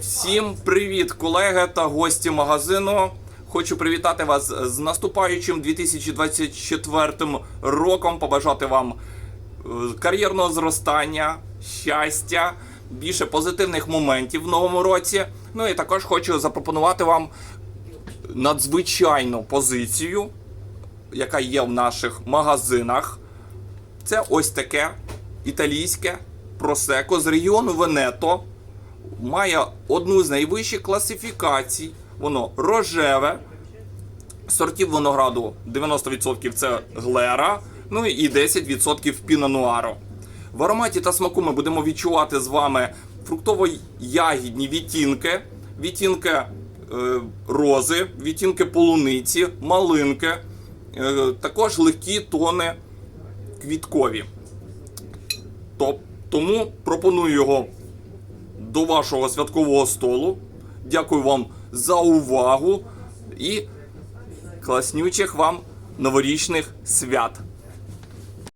Всім привіт, колеги та гості магазину. Хочу привітати вас з наступаючим 2024 роком. Побажати вам е, кар'єрного зростання, щастя, більше позитивних моментів в новому році. Ну і також хочу запропонувати вам надзвичайну позицію, яка є в наших магазинах. Це ось таке італійське просеко з регіону Венето. Має одну з найвищих класифікацій. Воно рожеве. Сортів винограду 90% це глера, ну і 10% пінонуаро. В ароматі та смаку ми будемо відчувати з вами фруктово-ягідні відтінки, відтінки е, рози, відтінки полуниці, малинки, е, також легкі тони квіткові. Тому пропоную його до вашого святкового столу. Дякую вам за увагу і класнючих вам новорічних свят.